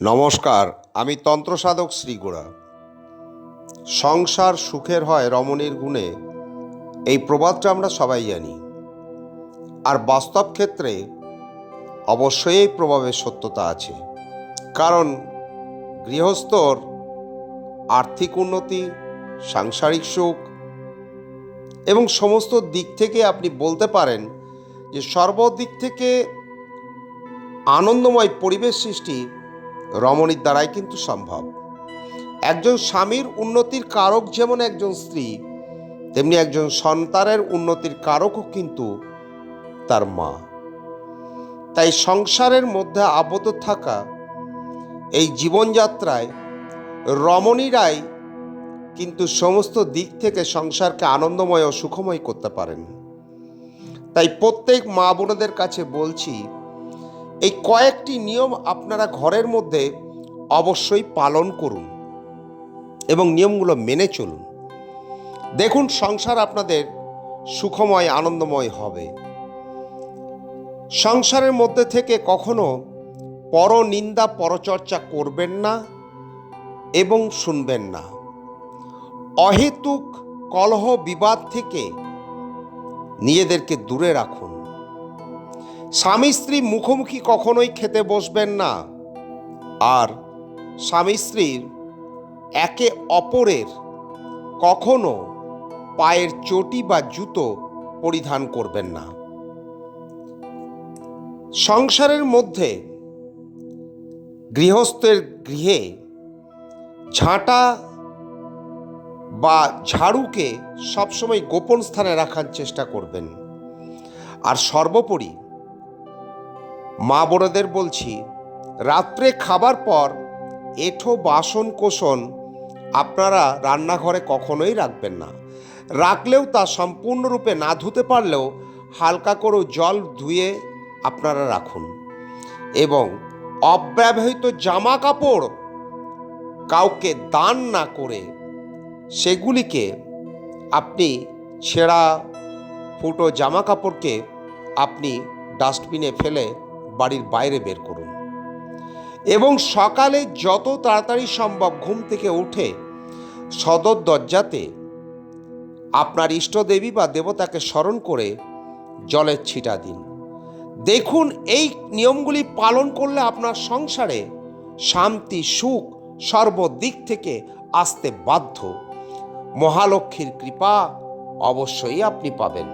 নমস্কার, আমি তন্ত্রসাধক শ্রীগোড়া। সংসার সুখের হয় রমণীর গুণে, এই প্রবাদটা আমরা সবাই জানি। আর বাস্তব ক্ষেত্রে অবশ্যই এই প্রভাবের সত্যতা আছে। কারণ গৃহস্থর আর্থিক উন্নতি, সাংসারিক সুখ এবং সমস্ত দিক থেকে আপনি বলতে পারেন যে সর্বদিক থেকে আনন্দময় পরিবেশ সৃষ্টি রমণীর দ্বারাই কিন্তু সম্ভব। একজন স্বামীর উন্নতির কারক যেমন একজন স্ত্রী, তেমনি একজন সন্তানের উন্নতির কারকও কিন্তু তার মা। তাই সংসারের মধ্যে আবদ্ধ থাকা এই জীবনযাত্রায় রমণীরাই কিন্তু সমস্ত দিক থেকে সংসারকে আনন্দময় ও সুখময় করতে পারেন। তাই প্রত্যেক মা বোনেদের কাছে বলছি এই কয়েকটি নিয়ম আপনারা ঘরের মধ্যে অবশ্যই পালন করুন এবং নিয়মগুলো মেনে চলুন। দেখুন, সংসার আপনাদের সুখময়, আনন্দময় হবে। সংসারের মধ্যে থেকে কখনো পরনিন্দা, পরচর্চা করবেন না এবং শুনবেন না। অহেতুক, কলহ, বিবাদ থেকে নিজেদেরকে দূরে রাখুন। স্বামী স্ত্রী মুখোমুখি কখনোই খেতে বসবেন না। আর স্বামী স্ত্রীর একে অপরের কখনো পায়ের চটি বা জুতো পরিধান করবেন না। সংসারের মধ্যে গৃহস্থের গৃহে ঝাঁটা বা ঝাড়ুকে সবসময় গোপন স্থানে রাখার চেষ্টা করবেন। আর সর্বোপরি মা বোনেদের বলছি, রাত্রে খাবার পর এঠো বাসন কোষণ আপনারা রান্নাঘরে কখনোই রাখবেন না। রাখলেও তা সম্পূর্ণরূপে না ধুতে পারলেও হালকা করে জল ধুয়ে আপনারা রাখুন। এবং অব্যবহৃত জামা কাপড় কাউকে দান না করে সেগুলিকে আপনি ছেঁড়া ফুটো জামা কাপড়কে আপনি ডাস্টবিনে ফেলে বাড়ির বাইরে বের করুন। এবং সকালে যত তাড়াতাড়ি সম্ভব ঘুম থেকে উঠে সদর দরজাতে আপনার ইষ্টদেবী বা দেবতাকে স্মরণ করে জলের ছিটা দিন। দেখুন, এই নিয়মগুলি পালন করলে আপনার সংসারে শান্তি, সুখ সর্বদিক থেকে আসতে বাধ্য। মহালক্ষ্মীর কৃপা অবশ্যই আপনি পাবেন।